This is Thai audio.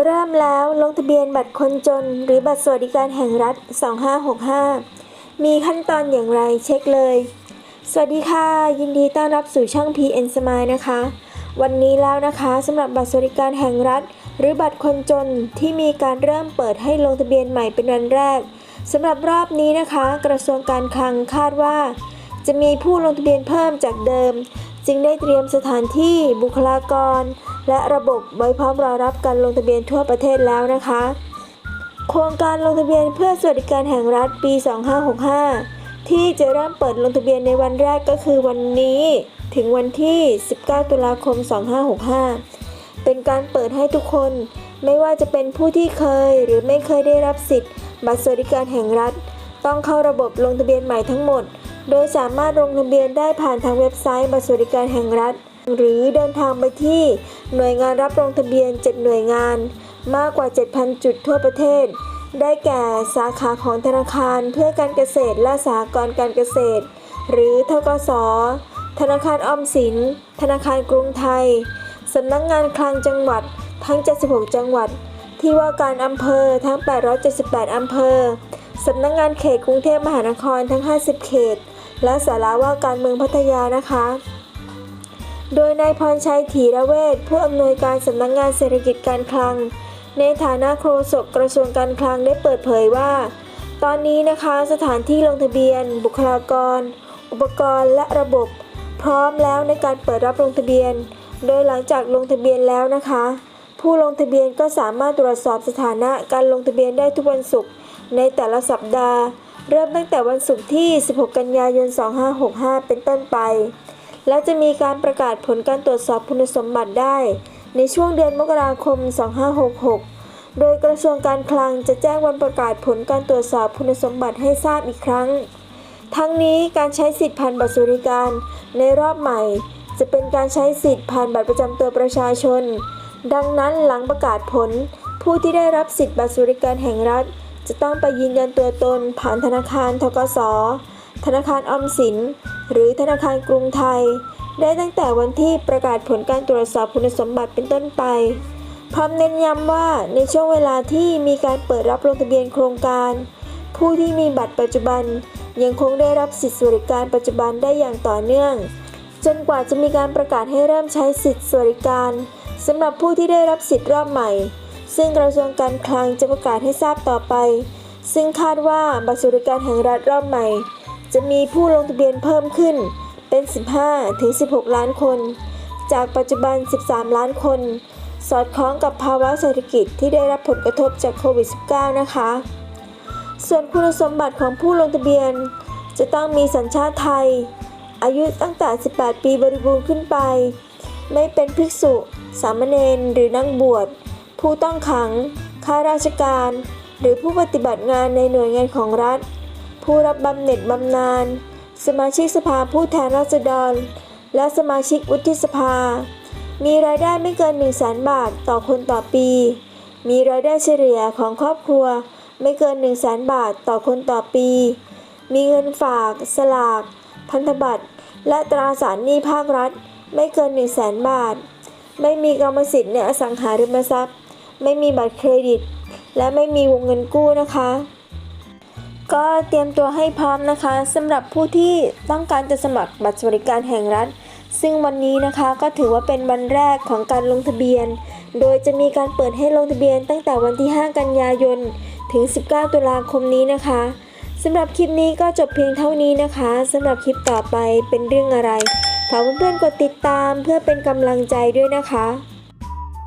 เริ่มแล้วลงทะเบียนบัตรคนจน หรือบัตรสวัสดิการแห่งรัฐ 2565 มีขั้นตอนอย่างไรเช็คเลย สวัสดีค่ะ ยินดีต้อนรับสู่ช่อง PN Smile นะคะ วันนี้แล้วนะคะสำหรับบัตรสวัสดิการแห่งรัฐ หรือบัตรคนจนที่มีการเริ่มเปิดให้ลงทะเบียนใหม่เป็นวันแรกสำหรับรอบนี้นะคะ กระทรวงการคลังคาดว่า จะมีผู้ลงทะเบียนเพิ่มจากเดิม จึงได้เตรียมสถานที่บุคลากร และระบบไว้พร้อมรอรับการลงทะเบียนทั่วประเทศแล้วนะคะ โครงการลงทะเบียนเพื่อสวัสดิการแห่งรัฐปี 2565 ที่จะเริ่มเปิดลงทะเบียนในวันแรกก็คือวันนี้ ถึงวันที่ 19 ตุลาคม 2565 เป็นการเปิดให้ทุกคน ไม่ว่าจะเป็นผู้ที่เคยหรือไม่เคยได้รับสิทธิ์ บัตรสวัสดิการแห่งรัฐ ต้องเข้าระบบลงทะเบียนใหม่ทั้งหมด โดยสามารถลงทะเบียนได้ผ่านทางเว็บไซต์บัตรสวัสดิการแห่งรัฐหรือเดินทางไปที่ หน่วยงานรับลงทะเบียน 7 หน่วยงาน มากกว่า 7,000 จุดทั่วประเทศ ได้แก่สาขาของธนาคารเพื่อการเกษตรและสหกรณ์การเกษตร หรือทกส ธนาคารออมสิน ธนาคารกรุงไทย สำนักงานคลังจังหวัดทั้ง 76 จังหวัด ที่ว่าการอำเภอทั้ง 878 อำเภอ สำนักงานเขตกรุงเทพมหานครทั้ง 50 เขต และสาราว่าการเมืองพัทยานะคะ โดยนายพรชัยถีระเวชผู้อำนวยการสำนักงานเศรษฐกิจการคลัง ในฐานะโฆษกกระทรวงการคลังได้เปิดเผยว่า ตอนนี้นะคะสถานที่ลงทะเบียน บุคลากร อุปกรณ์และระบบ พร้อมแล้วในการเปิดรับลงทะเบียน โดยหลังจากลงทะเบียนแล้วนะคะ ผู้ลงทะเบียนก็สามารถตรวจสอบสถานะการลงทะเบียนได้ทุกวันศุกร์ในแต่ละสัปดาห์ เริ่มตั้งแต่วันศุกร์ที่ 16 กันยายน 2565 เป็นต้นไป และจะมีการประกาศผลการตรวจสอบคุณสมบัติได้ ในช่วงเดือนมกราคม 2566 โดยกระทรวงการคลังจะแจ้งวันประกาศผลการตรวจสอบคุณสมบัติให้ทราบอีกครั้ง ทั้งนี้การใช้สิทธิ์ผ่านบัตรสวัสดิการ ในรอบใหม่ จะเป็นการใช้สิทธิ์ผ่านบัตรประจำตัวประชาชน ดังนั้นหลังประกาศผล ผู้ที่ได้รับสิทธิ์บัตรสวัสดิการแห่งรัฐ จะต้องไปยืนยันตัวตนผ่านธนาคารทกสธนาคารออมสิน หรือธนาคารกรุงไทย ได้ตั้งแต่วันที่ประกาศผลการตรวจสอบคุณสมบัติเป็นต้นไปพร้อมเน้นย้ำว่าในช่วงเวลาที่มีการเปิดรับลงทะเบียนโครงการ ผู้ที่มีบัตรปัจจุบัน ยังคงได้รับสิทธิสวัสดิการปัจจุบันได้อย่างต่อเนื่อง จนกว่าจะมีการประกาศให้เริ่มใช้สิทธิสวัสดิการสำหรับผู้ที่ได้รับสิทธิรอบใหม่ ซึ่งกระทรวงการคลังจะประกาศให้ทราบต่อไป ซึ่งคาดว่าบัตรสวัสดิการแห่งรัฐรอบใหม่ จะมีผู้ลงทะเบียนเพิ่มขึ้นเป็น 15ถึง16 ล้านคน จากปัจจุบัน 13 ล้านคน สอดคล้องกับภาวะเศรษฐกิจที่ได้รับผลกระทบจากโควิด -19 นะคะ ส่วนคุณสมบัติของผู้ลงทะเบียน จะต้องมีสัญชาติไทย อายุตั้งแต่ 18 ปีบริบูรณ์ขึ้นไป ไม่เป็นภิกษุ สามเณรหรือนักบวช ผู้ต้องขัง ข้าราชการ หรือผู้ปฏิบัติงานในหน่วยงานของรัฐ ผู้รับบำเหน็จบำนาญ สมาชิกสภาผู้แทนราษฎร และสมาชิกวุฒิสภา มีรายได้ไม่เกิน1 0 0 0 0 0บาทต่อคนต่อปี มีรายได้เฉลี่ยของครอบครัวไม่เกิน1 0 0 0 0 0บาทต่อคนต่อปี มีเงินฝาก สลาก พันธบัตร และตราสารหนี้ภาครัฐ ไม่เกิน1 0 0 0 0 0บาท ไม่มีกรรมสิทธิ์ในอสังหาริมทรัพย์ ไม่มีบัตรเครดิต และไม่มีวงเงินกู้นะคะ ก็เตรียมตัวให้พร้อมนะคะสำหรับผู้ที่ต้องการจะสมัครบัตรสวัสดิการแห่งรัฐ ซึ่งวันนี้นะคะก็ถือว่าเป็นวันแรกของการลงทะเบียน โดยจะมีการเปิดให้ลงทะเบียนตั้งแต่วันที่ 5 กันยายนถึง 19 ตุลาคมนี้นะคะสำหรับคลิปนี้ก็จบเพียงเท่านี้นะคะสำหรับคลิปต่อไปเป็นเรื่องอะไรฝากเพื่อนๆกดติดตามเพื่อเป็นกำลังใจด้วยนะคะ